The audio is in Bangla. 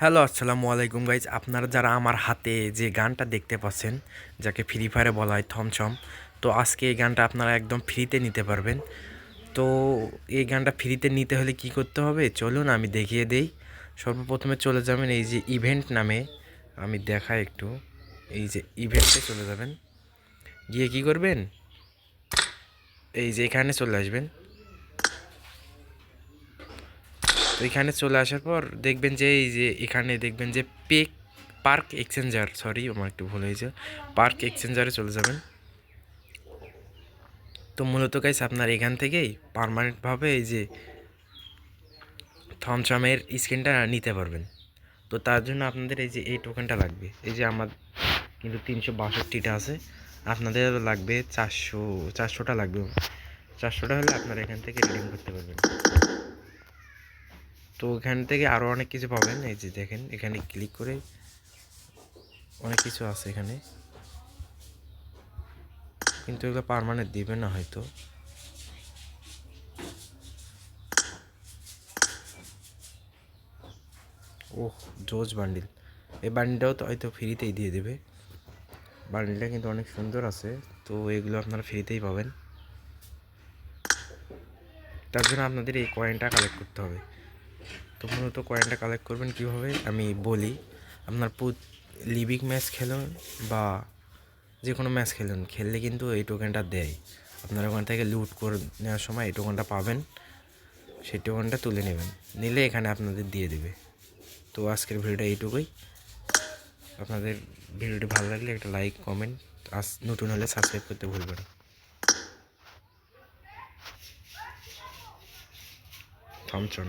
হ্যালো, আসসালামু আলাইকুম গাইজ। আপনারা যারা আমার হাতে যে গানটা দেখতে পাচ্ছেন, যাকে ফ্রি ফায়ারে বলা হয় থমছম, তো আজকে এই গানটা আপনারা একদম ফ্রিতে নিতে পারবেন। তো এই গানটা ফ্রিতে নিতে হলে কি করতে হবে? চলুন আমি দেখিয়ে দেই। সর্বপ্রথমে চলে যাবেন এই যে ইভেন্ট নামে। আমি দেখাই একটু। এই যে ইভেন্টে চলে যাবেন। গিয়ে কি করবেন? এই যে এখানে চলে আসবেন। তো এখানে চলে আসার পর দেখবেন যে এই যে এখানে দেখবেন যে পেক পার্ক এক্সচেঞ্জার সরি আমার একটু ভুল হয়েছে। পার্ক এক্সচেঞ্জারে চলে যাবেন। তো মূলত গাইস আপনার এখান থেকেই পারমানেন্টভাবে এই যে থমসমের স্ক্রিনটা নিতে পারবেন। তো তার জন্য আপনাদের এই যে এই টোকেনটা লাগবে। এই যে আমার কিন্তু তিনশো বাষট্টিটা আছে। আপনাদের লাগবে চারশো, চারশোটা লাগবে। চারশোটা হলে আপনারা এখান থেকে রিডিম করতে পারবেন। তো এখান থেকে আরও অনেক কিছু পাবেন। এই যে দেখেন, এখানে ক্লিক করে অনেক কিছু আছে এখানে। কিন্তু এগুলো পারমানেন্ট দিবে না হয়তো। ওহ জোজ বান্ডিল এই বান্ডিলটাও তো হয়তো ফ্রিতেই দিয়ে দেবে। বান্ডিলটা কিন্তু অনেক সুন্দর আছে। তো এগুলো আপনারা ফ্রিতেই পাবেন। তার জন্য আপনাদের এই কয়েনটা কালেক্ট করতে হবে। তো মূলত কয়েনটা কালেক্ট করবেন কীভাবে আমি বলি। আপনার লিভিং ম্যাচ খেলুন বা যে কোনো ম্যাচ খেলুন। খেললে কিন্তু এই টোকেনটা দেয়। আপনারা ওখান থেকে লুট করে নেওয়ার সময় এই টোকেনটা পাবেন। সেই টোকেনটা তুলে নেবেন। নিলে এখানে আপনাদের দিয়ে দেবে। তো আজকের ভিডিওটা এইটুকুই। আপনাদের ভিডিওটি ভালো লাগলে একটা লাইক কমেন্ট আস নতুন হলে সাবস্ক্রাইব করতে ভুলবেন না। থমচন